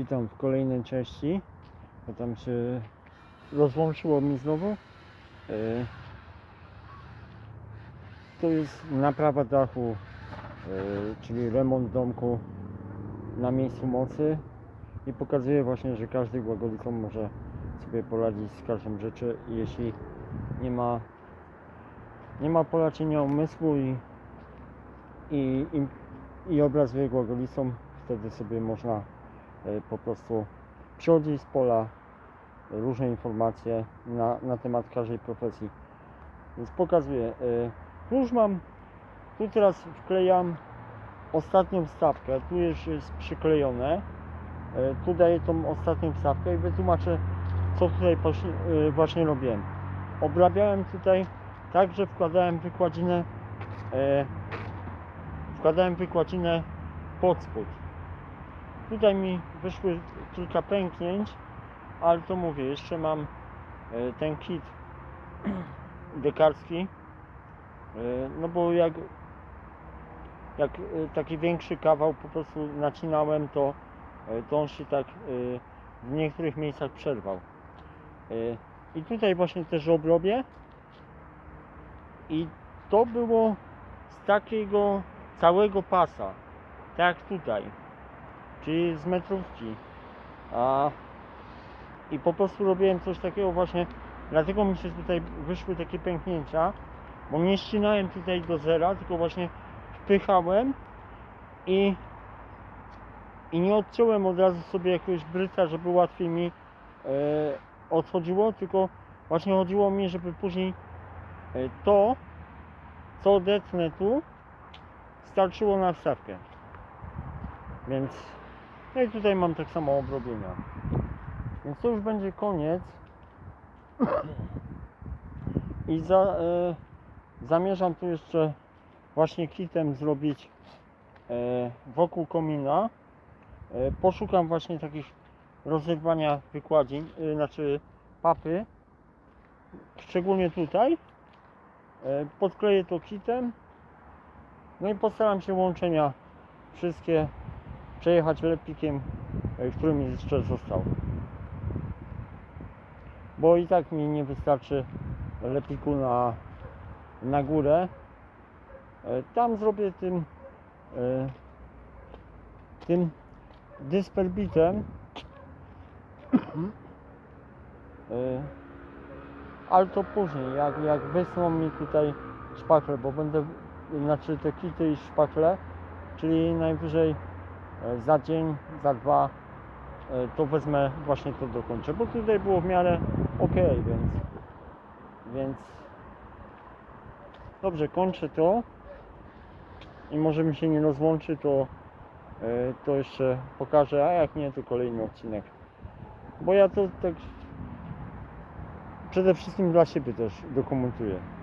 Witam w kolejnej części. Bo tam się rozłączyło mi znowu. E, To jest naprawa dachu, e, czyli remont domku na miejscu mocy. I pokazuje właśnie, że każdy łagodnicą może sobie poradzić z każdą rzeczą, jeśli nie ma nie ma polaczenia umysłu i, i, i, i obraz łagodnicą, wtedy sobie można po prostu przychodzić z pola różne informacje na, na temat każdej profesji. Więc pokazuję. e, Już mam, tu teraz wklejam ostatnią wstawkę, tu już jest przyklejone. E, Tu daję tą ostatnią wstawkę i wytłumaczę co tutaj właśnie, robiłem. Obrabiałem tutaj tak, że wkładałem wykładzinę wkładałem wykładzinę pod spód. Tutaj mi wyszły kilka pęknięć, ale to mówię, jeszcze mam e, ten kit dekarski. E, no bo jak, jak e, taki większy kawał po prostu nacinałem, to, to on się tak w niektórych miejscach przerwał. I tutaj właśnie też obrobię. I to było z takiego całego pasa, tak tutaj, czyli z metrówki. A, I po prostu robiłem coś takiego właśnie, dlatego mi się tutaj wyszły takie pęknięcia, bo nie ścinałem tutaj do zera, tylko właśnie wpychałem i, i nie odciąłem od razu sobie jakiegoś bryca, żeby łatwiej mi e, odchodziło, tylko właśnie chodziło mi, żeby później e, to, co odetnę tu, starczyło na wstawkę. Więc, no i tutaj mam tak samo obrobienia. Więc to już będzie koniec. I za, e, zamierzam tu jeszcze właśnie kitem zrobić e, wokół komina. E, poszukam właśnie takich rozerwania wykładzin, e, znaczy papy. Szczególnie tutaj. E, podkleję to kitem. No i postaram się łączenia wszystkie przejechać lepikiem, e, który mi jeszcze został. Bo i tak mi nie wystarczy lepiku na, na górę. E, Tam zrobię tym e, tym dysperbitem ale to później, jak, jak wysną mi tutaj szpakle, bo będę, znaczy te kity i szpakle, czyli najwyżej za dzień, za dwa, e, to wezmę właśnie to dokończę, bo tutaj było w miarę ok, więc, więc dobrze, kończę to i może mi się nie rozłączy, to, e, to jeszcze pokażę, a jak nie, to kolejny odcinek, bo ja to tak przede wszystkim dla siebie też dokumentuję.